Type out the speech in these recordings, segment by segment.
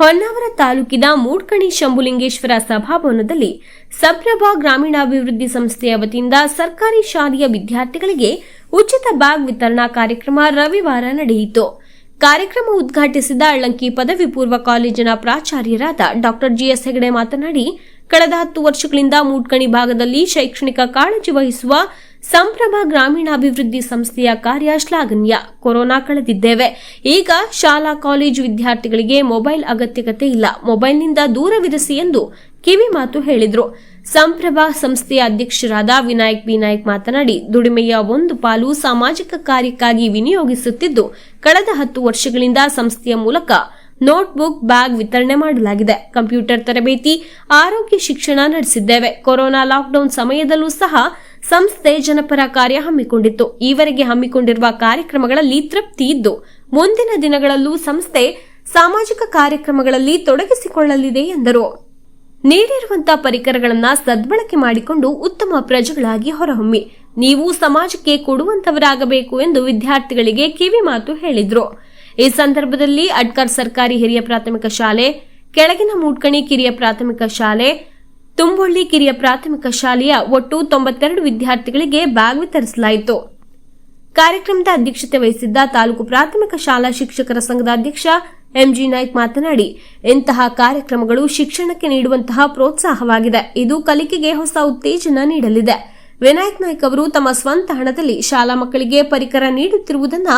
ಹೊನ್ನಾವರ ತಾಲೂಕಿನ ಮೂಡ್ಕಣಿ ಶಂಭುಲಿಂಗೇಶ್ವರ ಸಭಾಭವನದಲ್ಲಿ ಸಪ್ರಭಾ ಗ್ರಾಮೀಣಾಭಿವೃದ್ಧಿ ಸಂಸ್ಥೆಯ ವತಿಯಿಂದ ಸರ್ಕಾರಿ ಶಾಲೆಯ ವಿದ್ಯಾರ್ಥಿಗಳಿಗೆ ಉಚಿತ ಬ್ಯಾಗ್ ವಿತರಣಾ ಕಾರ್ಯಕ್ರಮ ರವಿವಾರ ನಡೆಯಿತು. ಕಾರ್ಯಕ್ರಮ ಉದ್ಘಾಟಿಸಿದ ಅಳ್ಳಂಕಿ ಪದವಿ ಪೂರ್ವ ಕಾಲೇಜಿನ ಪ್ರಾಚಾರ್ಯರಾದ ಡಾ ಜಿಎಸ್ ಹೆಗಡೆ ಮಾತನಾಡಿ ಕಳೆದ ಹತ್ತು ವರ್ಷಗಳಿಂದ ಮೂಡ್ಕಣಿ ಭಾಗದಲ್ಲಿ ಶೈಕ್ಷಣಿಕ ಕಾಳಜಿ ವಹಿಸುವ ಸಂಭ್ರಮ ಗ್ರಾಮೀಣಾಭಿವೃದ್ಧಿ ಸಂಸ್ಥೆಯ ಕಾರ್ಯ ಶ್ಲಾಘನೀಯ. ಕೊರೋನಾ ಕಳೆದಿದ್ದೇವೆ. ಈಗ ಶಾಲಾ, ಕಾಲೇಜು ವಿದ್ಯಾರ್ಥಿಗಳಿಗೆ ಮೊಬೈಲ್ ಅಗತ್ಯತೆ ಇಲ್ಲ. ಮೊಬೈಲ್ನಿಂದ ದೂರವಿರಿಸಿ ಎಂದು ಕಿವಿ ಮಾತು ಹೇಳಿದರು. ಸಂಪ್ರಭಾ ಸಂಸ್ಥೆಯ ಅಧ್ಯಕ್ಷರಾದ ವಿನಾಯಕ್ ಬಿ ನಾಯ್ಕ್ ಮಾತನಾಡಿ, ದುಡಿಮೆಯ ಒಂದು ಪಾಲು ಸಾಮಾಜಿಕ ಕಾರ್ಯಕ್ಕಾಗಿ ವಿನಿಯೋಗಿಸುತ್ತಿದ್ದು, ಕಳೆದ ಹತ್ತು ವರ್ಷಗಳಿಂದ ಸಂಸ್ಥೆಯ ಮೂಲಕ ನೋಟ್ಬುಕ್ ಬ್ಯಾಗ್ ವಿತರಣೆ ಮಾಡಲಾಗಿದೆ. ಕಂಪ್ಯೂಟರ್ ತರಬೇತಿ, ಆರೋಗ್ಯ ಶಿಕ್ಷಣ ನಡೆಸಿದ್ದೇವೆ. ಕೊರೋನಾ ಲಾಕ್ಡೌನ್ ಸಮಯದಲ್ಲೂ ಸಹ ಸಂಸ್ಥೆ ಜನಪರ ಕಾರ್ಯ ಹಮ್ಮಿಕೊಂಡಿತ್ತು. ಈವರೆಗೆ ಹಮ್ಮಿಕೊಂಡಿರುವ ಕಾರ್ಯಕ್ರಮಗಳಲ್ಲಿ ತೃಪ್ತಿ ಇದ್ದು, ಮುಂದಿನ ದಿನಗಳಲ್ಲೂ ಸಂಸ್ಥೆ ಸಾಮಾಜಿಕ ಕಾರ್ಯಕ್ರಮಗಳಲ್ಲಿ ತೊಡಗಿಸಿಕೊಳ್ಳಲಿದೆ ಎಂದರು. ನೀಡಿರುವಂತಹ ಪರಿಕರಗಳನ್ನ ಸದ್ಬಳಕೆ ಮಾಡಿಕೊಂಡು ಉತ್ತಮ ಪ್ರಜೆಗಳಾಗಿ ಹೊರಹೊಮ್ಮಿ. ನೀವು ಸಮಾಜಕ್ಕೆ ಕೊಡುವಂತವರಾಗಬೇಕು ಎಂದು ವಿದ್ಯಾರ್ಥಿಗಳಿಗೆ ಕಿವಿ ಮಾತು ಹೇಳಿದ್ರು. ಈ ಸಂದರ್ಭದಲ್ಲಿ ಅಡ್ಕರ್ ಸರ್ಕಾರಿ ಹಿರಿಯ ಪ್ರಾಥಮಿಕ ಶಾಲೆ, ಕೆಳಗಿನ ಮೂಡ್ಕಣಿ ಕಿರಿಯ ಪ್ರಾಥಮಿಕ ಶಾಲೆ, ತುಂಬೊಳ್ಳಿ ಕಿರಿಯ ಪ್ರಾಥಮಿಕ ಶಾಲೆಯ ಒಟ್ಟು ತೊಂಬತ್ತೆರಡು ವಿದ್ಯಾರ್ಥಿಗಳಿಗೆ ಬ್ಯಾಗ್ ವಿತರಿಸಲಾಯಿತು. ಕಾರ್ಯಕ್ರಮದ ಅಧ್ಯಕ್ಷತೆ ವಹಿಸಿದ್ದ ತಾಲೂಕು ಪ್ರಾಥಮಿಕ ಶಾಲಾ ಶಿಕ್ಷಕರ ಸಂಘದ ಅಧ್ಯಕ್ಷ ಎಂಜಿ ನಾಯ್ಕ್ ಮಾತನಾಡಿ, ಇಂತಹ ಕಾರ್ಯಕ್ರಮಗಳು ಶಿಕ್ಷಣಕ್ಕೆ ನೀಡುವಂತಹ ಪ್ರೋತ್ಸಾಹವಾಗಿದೆ. ಇದು ಕಲಿಕೆಗೆ ಹೊಸ ಉತ್ತೇಜನ ನೀಡಲಿದೆ. ವಿನಾಯಕ್ ನಾಯ್ಕ್ ಅವರು ತಮ್ಮ ಸ್ವಂತ ಹಣದಲ್ಲಿ ಶಾಲಾ ಮಕ್ಕಳಿಗೆ ಪರಿಕರ ನೀಡುತ್ತಿರುವುದನ್ನ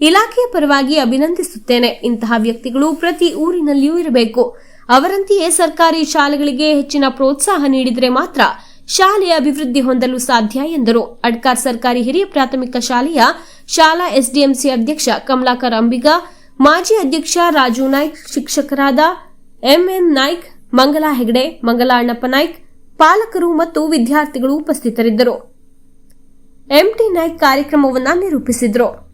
ಇಲಾಖೆಯ ಪರವಾಗಿ ಅಭಿನಂದಿಸುತ್ತೇನೆ. ಇಂತಹ ವ್ಯಕ್ತಿಗಳು ಪ್ರತಿ ಊರಿನಲ್ಲಿಯೂ ಇರಬೇಕು. ಅವರಂತೆಯೇ ಸರ್ಕಾರಿ ಶಾಲೆಗಳಿಗೆ ಹೆಚ್ಚಿನ ಪ್ರೋತ್ಸಾಹ ನೀಡಿದರೆ ಮಾತ್ರ ಶಾಲೆಯ ಅಭಿವೃದ್ಧಿ ಹೊಂದಲು ಸಾಧ್ಯ ಎಂದರು. ಅಡ್ಕಾರ್ ಸರ್ಕಾರಿ ಹಿರಿಯ ಪ್ರಾಥಮಿಕ ಶಾಲೆಯ ಶಾಲಾ ಎಸ್ಡಿಎಂಸಿ ಅಧ್ಯಕ್ಷ ಕಮಲಾಕರ್ ಅಂಬಿಗ, ಮಾಜಿ ಅಧ್ಯಕ್ಷ ರಾಜು ನಾಯ್ಕ್, ಶಿಕ್ಷಕರಾದ ಎಂಎನ್ ನಾಯ್ಕ್, ಮಂಗಲಾ ಹೆಗಡೆ ಮಂಗಲಾ ಅಣ್ಣಪ್ಪ ನಾಯ್ಕ್, ಪಾಲಕರು ಮತ್ತು ವಿದ್ಯಾರ್ಥಿಗಳು ಉಪಸ್ಥಿತರಿದ್ದರು. ಎಂಟಿ ನಾಯ್ಕ್ ಕಾರ್ಯಕ್ರಮವನ್ನು ನಿರೂಪಿಸಿದರು.